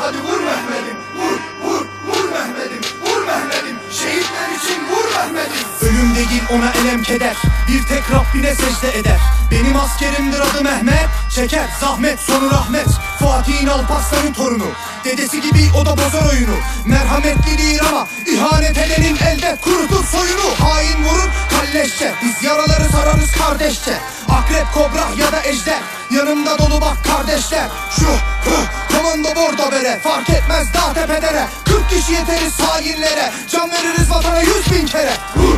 hadi vur Mehmet'im Vur vur vur Mehmet'im Vur Mehmet'im. Şehitler için vur Mehmet'im. Ölüm değil ona elem keder. Bir tek Rabbine secde eder. Benim askerimdir adı Mehmet. Çeker zahmet sonu rahmet. Fatih'in Alparslan'ın torunu. Dedesi gibi o da bozar oyunu. Merhametlidir ama ihanet edenin elde kurutur soyunu. Hain vurur kalleşçe. Biz yaraları sararız kardeşçe. Akrep, kobra ya da ejder. Yanımda dolu bak kardeşler. Şu, hı, tamam bordo bere Fark etmez dağ tepedere 40 kişi yeteriz hainlere Can veririz vatana yüz bin kere. Vur,